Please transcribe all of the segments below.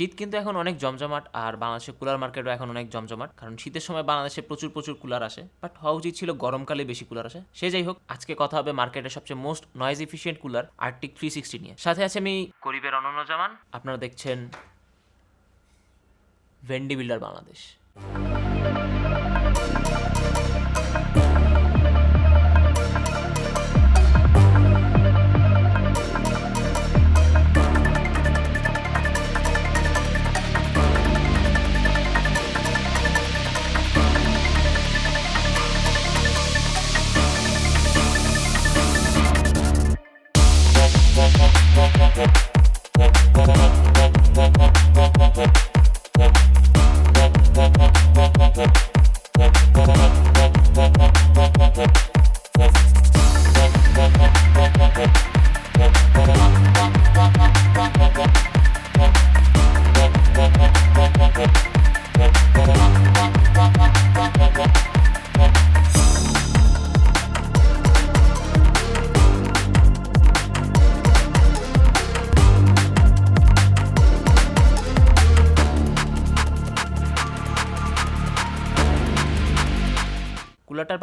শীত কিন্তু এখন অনেক জমজমাট আর বাংলাদেশের কুলার মার্কেটও এখন অনেক জমজমাট। কারণ শীতের সময় বাংলাদেশে প্রচুর প্রচুর কুলার আসে। বাট হওয়া উচিত ছিল গরমকালে বেশি কুলার আসে। সে যাই হোক, আজকে কথা হবে মার্কেটের সবচেয়ে most noise efficient cooler Arctic three sixty নিয়ে। সাথে আছে আমি গরিবের অনন্য জামান। আপনারা দেখছেন ভেন্ডি বিল্ডার বাংলাদেশ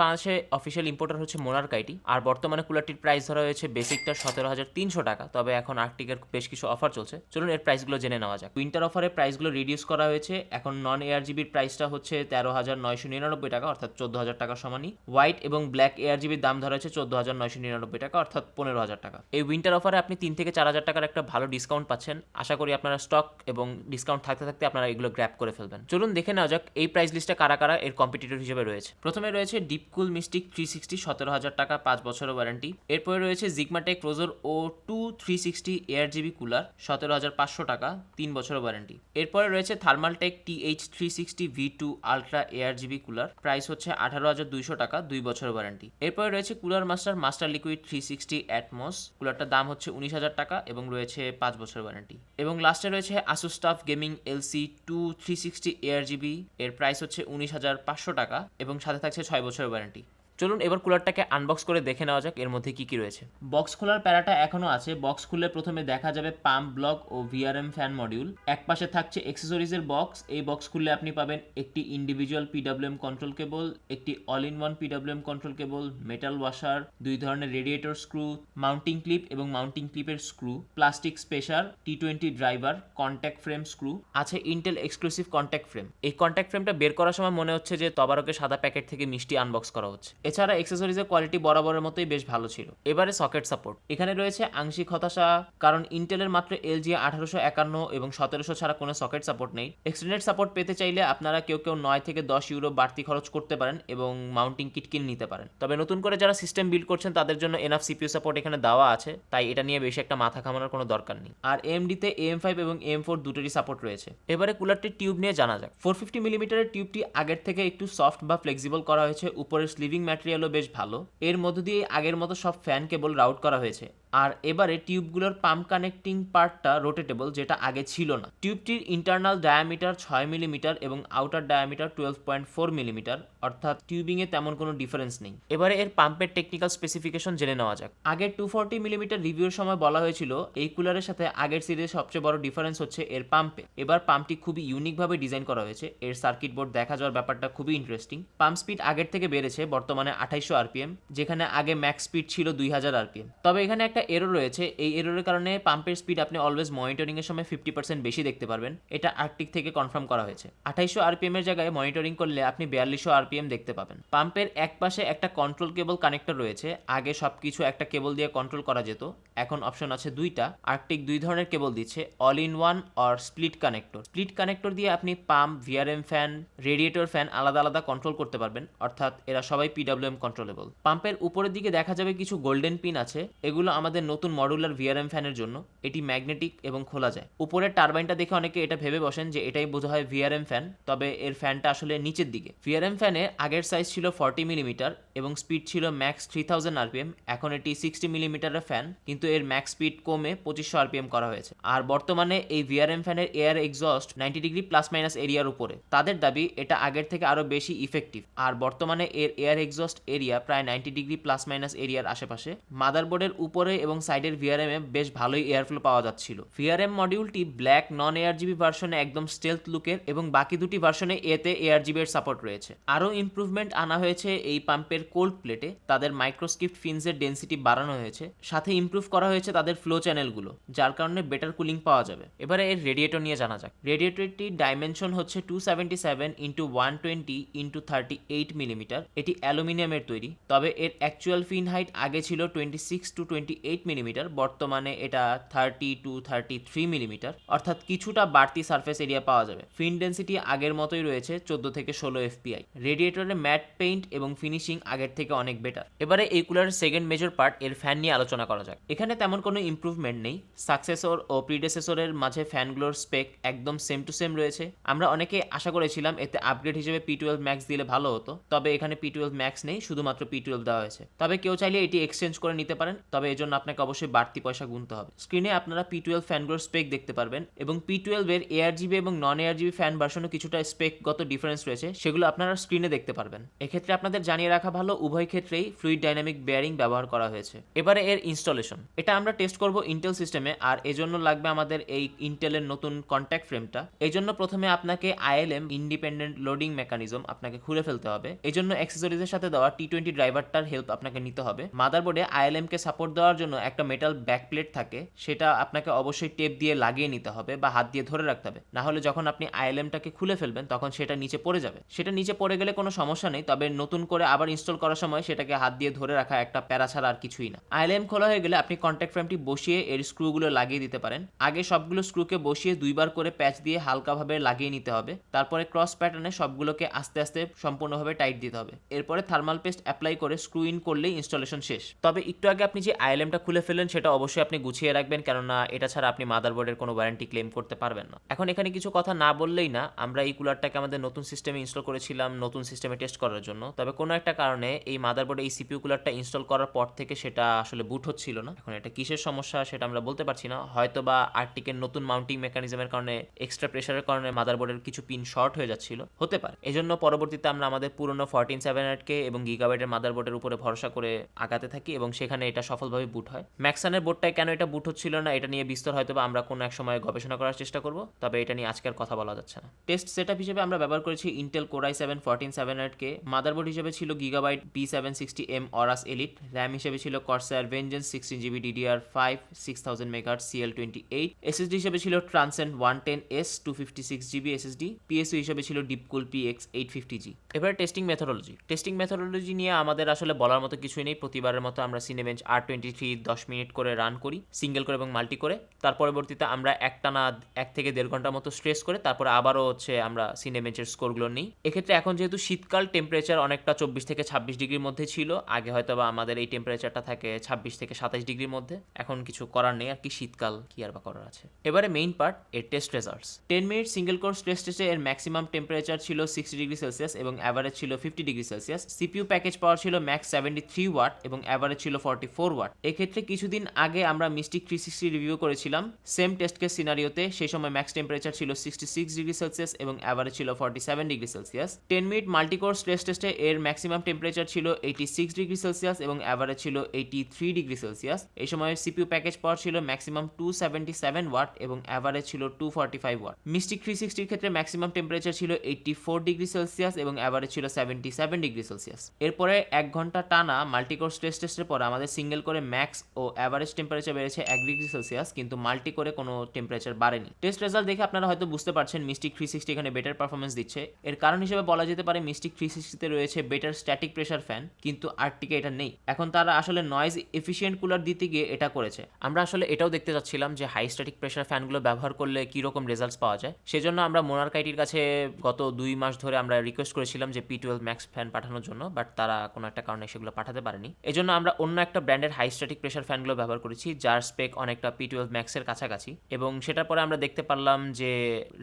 বাংলাদেশে অফিসিয়াল ইম্পোর্টার হচ্ছে মোনার কাইটি আর বর্তমানে কুলারটির প্রাইস ধরা হয়েছে বেসিকটা সতেরো হাজার তিনশো টাকা, তবে এখন আর্টিকের বেশ কিছু অফার চলছে। চলুন এর প্রাইসগুলো জেনে নেওয়া যাক। উইন্টার অফারে প্রাইসগুলো রিডিউস করা হয়েছে। এখন নন এয়ার জিবির প্রাইসটা হচ্ছে তেরো হাজার নয়শো নিরানব্বই টাকা, অর্থাৎ চোদ্দ হাজার টাকা সমানই হোয়াইট এবং ব্ল্যাক এয়ার জিবির দাম ধরা হয়েছে চোদ্দ হাজার নয়শো নিরানব্বই টাকা, অর্থাৎ পনেরো হাজার টাকা। এই উইন্টার অফারে আপনি তিন থেকে চার হাজার টাকার একটা ভালো ডিসকাউন্ট পাচ্ছেন। আশা করি আপনারা স্টক এবং ডিসকাউন্ট থাকতে থাকতে আপনারা এগুলো গ্র্যাপ করে ফেলবেন। চলুন দেখে নেওয়া যাক এই প্রাইস লিস্টটা কারা কারা এর কম্পিটিটর হিসেবে রয়েছে। প্রথমে রয়েছে ডিপকুল মিস্টিক থ্রি সিক্সটি সতেরো হাজার টাকা, পাঁচ বছরের ওয়ারেন্টি। এরপরে রয়েছে জিগমাটেক রোজোর ও two three sixty ARGB cooler সতেরো হাজার পাঁচশো টাকা, তিন বছরের ওয়ারেন্টি। এরপরে রয়েছে Thermaltake T H three sixty V two ultra ARGB cooler price হচ্ছে আঠারো হাজার দুইশো টাকা, দুই বছরের ওয়ারেন্টি। এরপরে রয়েছে Cooler Master Master Liquid three sixty Atmos কুলারটার দাম হচ্ছে উনিশ হাজার টাকা এবং রয়েছে পাঁচ বছরের ওয়ারেন্টি। এবং লাস্টে রয়েছে ASUS TUF gaming LC two three sixty ARGB এর প্রাইস হচ্ছে উনিশ হাজার পাঁচশো টাকা এবং সাথে থাকছে ছয় বছরের ওয়ারেন্টি চলুন এবার কুলারটাকে আনবক্স করে দেখে নেওয়া যাক এর মধ্যে কি কি রয়েছে। বক্স খোলার প্যারাটা এখনও আছে। বক্স খুলে প্রথমে দেখা যাবে পাম্প ব্লক ও ভিআরএম ফ্যান মডিউল এক পাশে থাকছে অ্যাক্সেসরিজের বক্স এই বক্স খুললে আপনি পাবেন একটি ইন্ডিভিজুয়াল পিডব্লিউএম কন্ট্রোল কেবল একটি all in one PWM control cable metal washer দুই ধরনের রেডিয়েটর স্ক্রু মাউন্টিং ক্লিপ এবং mounting ক্লিপের screw plastic spacer T twenty driver contact frame screw আছে ইন্টেল এক্সক্লুসিভ কন্ট্যাক্ট ফ্রেম এই কন্ট্যাক্ট ফ্রেমটা বের করার সময় মনে হচ্ছে যে তবারকে সাদা প্যাকেট থেকে মিষ্টি আনবক্স করা হচ্ছে। এছাড়া এক্সেসরিজের কোয়ালিটি বরাবরের মতোই বেশ ভালো ছিল। এবারে সকেট সাপোর্ট এখানে রয়েছে আংশিক হতাশা, কারণ ইন্টেলের মাত্র এলজি আঠারোশো একান্ন এবং সতেরোশো ছাড়া কোনো সকেট সাপোর্ট নেই। এক্সটেন্ডেড সাপোর্ট পেতে চাইলে আপনারা কেউ কেউ নয় থেকে দশ ইউরো বাড়তি খরচ করতে পারেন এবং মাউন্টিং কিট কিনে নিতে পারেন। তবে নতুন করে যারা সিস্টেম বিল্ড করছেন, তাদের জন্য এনাফ সিপিউ সাপোর্ট এখানে দেওয়া আছে, তাই এটা নিয়ে বেশি একটা মাথা ঘামানোর কোনো দরকার নেই। আর এমডিতে এম ফাইভ এবং এম ফোর দুটোরই সাপোর্ট রয়েছে। এবারে কুলারটির টিউব নিয়ে জানা যাক। ফোর ফিফটি মিলিমিটারের টিউবটি আগের থেকে একটু সফট বা ফ্লেক্সিবল করা হয়েছে, উপরের স্লিভিং ম্যাটেরিয়ালও বেশ ভালো। এর মধ্য দিয়ে আগের মতো সব ফ্যান কেবল রাউট করা হয়েছে। আর এবারে টিউবগুলোর পাম্প কানেক্টিং পার্টটা রোটেটেবল, যেটা আগে ছিল না। টিউবটির ইন্টারনাল ডায়ামিটার ছয় মিলিমিটার এবং outer diameter twelve point four millimetre অর্থাৎ টিউবিংয়ে তেমন কোনো ডিফারেন্স নেই। এবারে এর পাম্পের টেকনিক্যাল স্পেসিফিকেশন জেনে নেওয়া যাক। আগের টু ফর্টি মিলিমিটার রিভিউর সময় বলা হয়েছিল, এই কুলারের সাথে আগের সিরিজের সবচেয়ে বড় ডিফারেন্স হচ্ছে এর পাম্পে। এবার পাম্পটি খুবই ইউনিকভাবে ডিজাইন করা হয়েছে। এর সার্কিট বোর্ড দেখা যাওয়ার ব্যাপারটা খুবই ইন্টারেস্টিং পাম্প স্পিড আগের থেকে বেড়েছে, বর্তমানে আঠাইশো আরপিএম যেখানে আগে ম্যাক্স স্পিড ছিল দুই হাজার আরপিএম তবে এখানে একটা এরো রয়েছে। এই এরোরের কারণে পাম্পের স্পিড আপনি অলওয়েজ মনিটরিং এর সময় ফিফটি পার্সেন্ট বেশি দেখতে পারবেন। এটা আর্টিক থেকে কনফার্ম করা হয়েছে। আঠাইশো আরপিএম এর জায়গায় মনিটরিং করলে আপনি বিয়াল্লিশশো আরপিএম দেখতে পাবেন। পাম্পের এক পাশে একটা কন্ট্রোল কেবল কানেক্টর রয়েছে। আগে সবকিছু একটা কেবল দিয়ে কন্ট্রোল করা যেত। এখন অপশন আছে দুইটা। আর্টিক দুই ধরনের কেবল দিচ্ছে। All in one or split connector split connector দিয়ে আপনি pump VRM fan radiator fan আলাদা আলাদা কন্ট্রোল করতে পারবেন। অর্থাৎ এরা সবাই পিডব্লিউএম কন্ট্রোলেবল পাম্পের উপরের দিকে দেখা যাবে কিছু গোল্ডেন পিন আছে। এগুলো আমাদের নতুন মডুলার ভিআরএম ফ্যানের জন্য, এটি ম্যাগনেটিক এবং খোলা যায়। উপরের টারবাইনটা দেখে অনেকে এটা ভেবে বসেন যে এটাই বোঝা হয় ভিআরএম ফ্যান তবে এর ফ্যানটা আসলে নিচের দিকে। ভিআরএম ফ্যানে আগের সাইজ ছিল ফর্টি মিলিমিটার এবং স্পিড ছিল ম্যাক্স থ্রি থাউজেন্ড আরপিএম এখন এটি সিক্সটি মিলিমিটারের ফ্যান কিন্তু এর ম্যাক্স স্পিড কমে পঁচিশশো আরপিএম করা হয়েছে। আর বর্তমানে এই ভিআরএম ফ্যানের air exhaust ninety degree plus minus এরিয়ার উপরে। তাদের দাবি, এটা আগের থেকে আরও বেশি ইফেক্টিভ আর বর্তমানে এর এয়ার এক্সস্ট এরিয়া প্রায় নাইনটি ডিগ্রি প্লাস মাইনাস এরিয়ার আশেপাশে। মাদারবোর্ডের উপরে এবং সাইডের ভিআরএম এ বেশ ভালোই এয়ারফ্লো পাওয়া যাচ্ছিল। ভিআরএম মডিউলটি ব্ল্যাক নন এআরজিবি ভার্সনে একদম স্টেলথ লুকের এবং বাকি দুটি ভার্সনে এতে এআরজিবি এর সাপোর্ট রয়েছে। আরও ইমপ্রুভমেন্ট আনা হয়েছে এই পাম্পের কোল্ড প্লেটে তাদের মাইক্রোস্কিপ্ট ফিন্সের ডেন্সিটি বাড়ানো হয়েছে। সাথে ইমপ্রুভ করা হয়েছে তাদের ফ্লো চ্যানেলগুলো যার কারণে বেটার কুলিং পাওয়া যাবে। এবারে এর রেডিয়েটর নিয়ে জানা যাক। রেডিয়েটরটির ডাইমেনশন হচ্ছে two seventy seven into one twenty into thirty eight millimetre এটি অ্যালুমিনিয়ামের তৈরি, তবে এর অ্যাকচুয়াল ফিন হাইট আগে ছিল twenty six to twenty eight millimetre, বর্তমানে এটা thirty to thirty three millimetre, অর্থাৎ কিছুটা বাড়তি সারফেস এরিয়া পাওয়া যাবে। ফিন ডেন্সিটি আগের মতোই রয়েছে, চোদ্দ থেকে ষোলো এফপিআই রেডিয়েটরে ম্যাট পেইন্ট এবং ফিনিশিং আগের থেকে অনেক বেটার এবারে এই কুলারের সেকেন্ড মেজর পার্ট এর ফ্যান নিয়ে আলোচনা করা যাক। এখানে তেমন কোনো ইমপ্রুভমেন্ট নেই। সাকসেসর ও প্রিডেসেসরের মাঝে ফ্যানগুলোর স্পেক একদম সেম টু সেম রয়েছে। আমরা অনেকে আশা করেছিলাম এতে আপগ্রেড হিসেবে পি টুয়েলভ ম্যাক্স দিলে ভালো হতো, তবে এখানে পি টুয়েলভ ম্যাক্স নেই, শুধুমাত্র পি টুয়েলভ দেওয়া হয়েছে। তবে কেউ চাইলে এটি এক্সচেঞ্জ করে নিতে পারেন, তবে এজন্য আপনাকে অবশ্যই বাড়তি পয়সা গুনতে হবে। স্ক্রিনে আপনারা পি টুয়েলভ ফ্যানগুলোর স্পেক দেখতে পারবেন এবং পি টুয়েলভ টুয়েলভের এআরজিবি এবং নন এআরজিবি ফ্যান ভার্সনও কিছুটা স্পেকগত ডিফারেন্স রয়েছে, সেগুলো আপনারা স্ক্রিনে দেখতে পারবেন। এক্ষেত্রে আপনাদের জানিয়ে রাখা ভালো, উভয় ক্ষেত্রেই ফ্লুইড ডাইনামিক বেয়ারিং ব্যবহার করা হয়েছে। এবারে এর ইনস্টলেশন এটা আমরা টেস্ট করব ইন্টেল সিস্টেমে আর এজন্য লাগবে আমাদের এই ইন্টেলের নতুন কন্ট্যাক্ট ফ্রেমটা এই জন্য প্রথমে আপনাকে আইএলএম ইন্ডিপেন্ডেন্ট লোডিং মেকানিজম আপনাকে খুলে ফেলতে হবে। এই জন্য অ্যাক্সেসরিজের সাথে দেওয়া টি টোয়েন্টি ড্রাইভারটার হেল্প আপনাকে নিতে হবে। মাদারবোর্ডে আইএলএম কে সাপোর্ট দেওয়ার জন্য একটা মেটাল ব্যাক প্লেট থাকে, সেটা আপনাকে অবশ্যই টেপ দিয়ে লাগিয়ে নিতে হবে বা হাত দিয়ে ধরে রাখতে হবে। না হলে যখন আপনি আইএলএমটাকে খুলে ফেলবেন, তখন সেটা নিচে পড়ে যাবে। সেটা নিচে পড়ে গেলে কোনো সমস্যা নেই, তবে নতুন করে আবার ইনস্টল করার সময় সেটাকে হাত দিয়ে ধরে রাখা একটা প্যারা ছাড়া আর কিছুই না। আইএলএম খোলা হয়ে গেলে আপনি কন্ট্যাক্ট ফ্রেমটি বসিয়ে এর স্ক্রুগুলো লাগিয়ে দিতে পারেন। আগে সবগুলো স্ক্রুকে বসিয়ে দুইবার করে প্যাচ দিয়ে হালকাভাবে লাগিয়ে নিতে হবে। তারপরে ক্রস প্যাটার্নে সবগুলোকে আস্তে আস্তে সম্পূর্ণভাবে টাইট দিতে হবে। এরপরে থার্মাল পেস্ট অ্যাপ্লাই করে স্ক্রু ইন করলেই ইনস্টলেশন শেষ। তবে একটু আগে আপনি যে আইএলএমটা খুলে ফেললেন সেটা অবশ্যই আপনি গুছিয়ে রাখবেন, কেননা এটা ছাড়া আপনি মাদারবোর্ডের কোনো ওয়ারেন্টি ক্লেম করতে পারবেন না। এখন এখানে কিছু কথা না বললেই না, আমরা এই কুলারটাকে আমাদের নতুন সিস্টেমে ইনস্টল করেছিলাম নতুন সিস্টেমে টেস্ট করার জন্য। তবে কোনো একটা কারণে এই মাদারবোর্ডে এই সিপিউ কুলারটা ইনস্টল করার পর থেকে সেটা আসলে বুট হচ্ছিল না। এখন এটা কিসের সমস্যা সেটা আমরা বলতে পারছি না। হয়তো বা আর্টিকের নতুন মাউন্টিং মেকানিজমের কারণে এক্সট্রা প্রেশারের কারণে মাদারবোর্ডের কিছু পিন শর্ট হয়ে যাচ্ছিল। হতে পারে। এজন্য পরবর্তীতে আমরা আমাদের পুরনো ফোরটিন সেভেন কে এবং গিগাবাইটের মাদারবোর্ডের উপরে ভরসা করে আগাতে থাকি এবং সেখানে এটা সফলভাবে বুট হয়। ম্যাক্সানের বোর্ডটায় কেন এটা বুট হচ্ছিল না, এটা নিয়ে বিস্তর হয়তো বা আমরা কোনো এক সময় গবেষণা করার চেষ্টা করব, তবে এটা নিয়ে আজকের কথা বলা যাচ্ছে না। টেস্ট সেটআপ হিসেবে আমরা ব্যবহার করেছি Intel Core i seven fourteen seven K. Motherboard হিসেবে ছিল Gigabyte B seven sixty M Aorus Elite RAM হিসেবে ছিল Corsair Vengeance sixteen GB DDR five six thousand মেগার CL twenty eight SSD হিসেবে ছিল Transcend one ten S two fifty six GB SSD PSU হিসেবে ছিল Deepcool PX eight fifty G এবারে testing methodology testing methodology নিয়ে আমাদের আসলে বলার মতো কিছুই নেই, প্রতিবারের মতো আমরা সিনেবেঞ্চ আর টোয়েন্টি থ্রি দশ মিনিট করে রান করি সিঙ্গেল করে এবং মাল্টি করে। তার পরবর্তীতে আমরা একটানা এক থেকে দেড় ঘণ্টার মতো স্ট্রেস করে, তারপরে আবারও হচ্ছে আমরা সিনেবেঞ্চের স্কোরগুলো নিই। এক্ষেত্রে এখন যেহেতু শীতকাল টেম্পারেচার অনেকটা চব্বিশ থেকে ছাব্বিশ ডিগ্রির মধ্যে ছিল, আগে হয়তো বা আমাদের এই টেম্পারেচারটা থাকে ছাব্বিশ থেকে সাতাশ ডিগ্রির মধ্যে। এখন কিছু করার নেই, আর কি শীতকাল, কি আর বা করার আছে। এবারে মেইন পার্ট এর test results ten minute single cores test টেস্টে এর ম্যাক্সিমাম টেম্পারেচার ছিল সিক্সটি ডিগ্রি সেলসিয়াস এবং অ্যাভারেজ ছিল fifty degree Celsius CPU package power ছিল ম্যাক্স সেভেন্টি থ্রি ওয়াট এবং অ্যাভারেজ ছিল ফর্টি ফোর ওয়াট এক্ষেত্রে কিছুদিন আগে আমরা মিস্টিক থ্রি সিক্সটি রিভিউ করেছিলাম। সেম টেস্ট কেস সিনারিওতে সেই সময় ম্যাক্স টেম্পারেচার ছিল সিক্সটি সিক্স ডিগ্রি সেলসিয়াস এবং অ্যাভারেজ ছিল forty seven degree Celsius ten minute multi cores test টেস্টে এর ম্যাক্সিমাম টেম্পারেচার ছিল এইটি সিক্স ডিগ্রি সেলসিয়াস এবং অ্যাভারেজ ছিল এইটি থ্রি ডিগ্রি সেলসিয়াস এই সময় সিপিউ প্যাকেজ পাওয়ার ছিল maximum two seventy seven watt এবং অ্যাভারেজ ছিল two forty five watt Mystic three সিক্সটির ক্ষেত্রে ম্যাক্সিমাম টেম্পারেচার ছিল এইটি ফোর ডিগ্রি সেলসিয়াস এবং অ্যাভারেজ ছিল সেভেন্টি সেভেন ডিগ্রি সেলসিয়াস এরপরে এক ঘণ্টা টানা মাল্টিকোর্স টেস্ট টেস্টের পর আমাদের সিঙ্গেল করে ম্যাক্স ও অ্যাভারেজ টেম্পারেচার বেড়েছে এক ডিগ্রি সেলসিয়াস কিন্তু মাল্টি করে কোনো টেম্পারেচার বাড়েনি। টেস্ট রেজাল্ট দেখে আপনারা হয়তো বুঝতে পারছেন মিস্টিক থ্রি সিক্সটি এখানে বেটার পারফরমেন্স দিচ্ছে। এর কারণ হিসেবে বলা যেতে পারে মিস্টিক থ্রি সিক্সটিতে রয়েছে বেটার স্ট্যাটিক প্রেশার ফ্যান কিন্তু আর্টিকে এটা নেই। এখন তারা আসলে নয়েজ এফিসিয়েন্ট কুলার দিতে গিয়ে এটা করেছে। আমরা আসলে এটাও দেখতে চাচ্ছিলাম যে হাই স্ট্যাটিক প্রেশার ফ্যানগুলো ব্যবহার করলে কি রকম রেজাল্টস পাওয়া যায়। সেজন্য আমরা মোনারকাইটির কাছে গত দুই মাস ধরে আমরা রিকোয়েস্ট করেছিলাম যে পি টুয়েলভ ম্যাক্স ফ্যান পাঠানোর জন্য বাট তারা কোনো একটা কারণে সেগুলো পাঠাতে পারেনি। এজন্য আমরা অন্য একটা ব্র্যান্ডের হাই স্ট্যাটিক প্রেশার ফ্যানগুলো ব্যবহার করেছি, যার স্পেক অনেকটা পি টুয়েলভ ম্যাক্সের কাছাকাছি। এবং সেটার পরে আমরা দেখতে পারলাম যে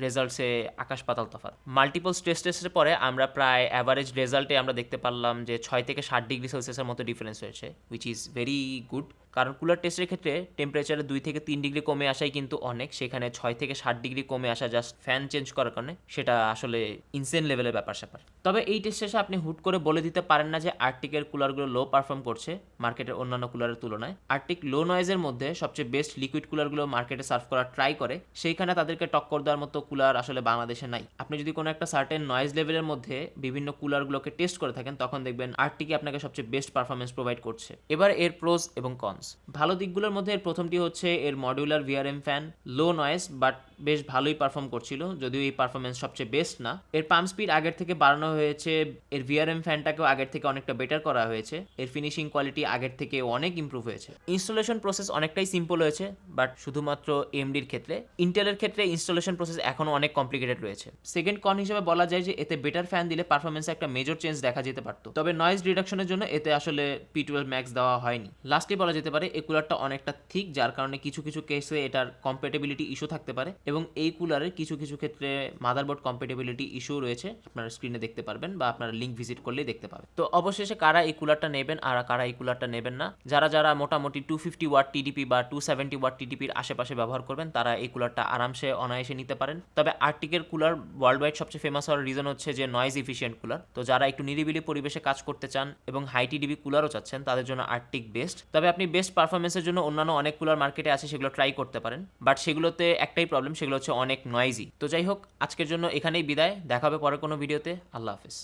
রেজাল্টসে আকাশ পাতাল তফাৎ। মাল্টিপল স্ট্রেস টেস্টের পরে আমরা প্রায় অ্যাভারেজ রেজাল্টে আমরা দেখতে পারলাম যে ছয় থেকে ষাট ডিগ্রি সেলসিয়াসের মতো ডিফারেন্স হয়েছে উইচ ইজ ভেরি গুড কারণ কুলার টেস্টের ক্ষেত্রে টেম্পারেচারে দুই থেকে তিন ডিগ্রি কমে আসাই কিন্তু অনেক। সেখানে ছয় থেকে ষাট ডিগ্রি কমে আসা জাস্ট ফ্যান চেঞ্জ করার কারণে সেটা আসলে ইনসেন লেভেলের ব্যাপার স্যাপার। তবে এই টেস্ট শেষে আপনি হুট করে বলে দিতে পারেন না যে আর্টিকের কুলারগুলো লো পারফর্ম করছে মার্কেটের অন্যান্য কুলারের তুলনায়। আর্টিক লো নয়েজের মধ্যে সবচেয়ে বেস্ট লিকুইড কুলারগুলো মার্কেটে সার্ভ করার ট্রাই করে, সেইখানে তাদেরকে টক্কর দেওয়ার মতো কুলার আসলে বাংলাদেশে নাই। আপনি যদি কোনো একটা সার্টেন নয়েজ লেভেলের মধ্যে বিভিন্ন কুলারগুলোকে টেস্ট করে থাকেন, তখন দেখবেন আর্টিকে আপনাকে সবচেয়ে বেস্ট পারফরমেন্স প্রোভাইড করছে। এবার এর প্রোস এবং কনস ভালো দিকগুলোর মধ্যে এর প্রথমটি হচ্ছে এর modular VRM fan low noise but বেশ ভালোই পারফর্ম করছিল, যদিও এই পারফরমেন্স সবচেয়ে বেস্ট না। এর পাম্প স্পিড আগের থেকে বাড়ানো হয়েছে, এর ভিআরএম ফ্যানটাকেও আগের থেকে অনেকটা বেটার করা হয়েছে, এর ফিনিশিং কোয়ালিটি আগের থেকে অনেক ইমপ্রুভ হয়েছে। ইনস্টলেশন প্রসেস অনেকটাই সিম্পল হয়েছে বাট শুধুমাত্র এমডির ক্ষেত্রে। ইন্টেলের ক্ষেত্রে ইনস্টলেশন প্রসেস এখনও অনেক কমপ্লিকেটেড রয়েছে। সেকেন্ড কন হিসেবে বলা যায় যে, এতে বেটার ফ্যান দিলে পারফরমেন্সে একটা মেজর চেঞ্জ দেখা যেতে পারতো। তবে নয়েজ রিডাকশনের জন্য এতে আসলে পি টুয়েলভ ম্যাক্স দেওয়া হয়নি। লাস্টলি বলা যেতে পারে, এই কুলারটা অনেকটা থিক যার কারণে কিছু কিছু কেসে এটার কম্পেটেবিলিটি ইস্যু থাকতে পারে। এবং এই কুলারের কিছু কিছু ক্ষেত্রে মাদারবোর্ড কম্পেটেবিলিটি ইস্যু রয়েছে। আপনারা স্ক্রিনে দেখতে পারবেন বা আপনারা লিঙ্ক ভিজিট করলেই দেখতে পাবেন। তো অবশেষে কারা এই কুলারটা নেবেন আর কারা এই কুলারটা নেবেন না? যারা যারা মোটামুটি টু ফিফটি ওয়াট টিডিপি বা টু সেভেন্টি ওয়াট টিডিপির আশেপাশে ব্যবহার করবেন, তারা এই কুলারটা আরামসে অনায়াসে নিতে পারেন। তবে আর্টিকের কুলার ওয়ার্ল্ড ওয়াইড সবচেয়ে ফেমাস হওয়ার রিজন হচ্ছে যে নয়েজ ইফিসিয়েন্ট কুলার। তো যারা একটু নিরিবিলি পরিবেশে কাজ করতে চান এবং হাই টিডিবি কুলারও চাচ্ছেন, তাদের জন্য আর্টিক বেস্ট তবে আপনি বেস্ট পারফরমেন্সের জন্য অন্যান্য অনেক কুলার মার্কেটে আছে, সেগুলো ট্রাই করতে পারেন। বাট সেগুলোতে একটাই প্রবলেম সেগুলো হচ্ছে অনেক নয়েজি তো যাই হোক, আজকের জন্য এখানেই বিদায়। দেখা হবে পরে কোনো ভিডিওতে আল্লাহ হাফিজ।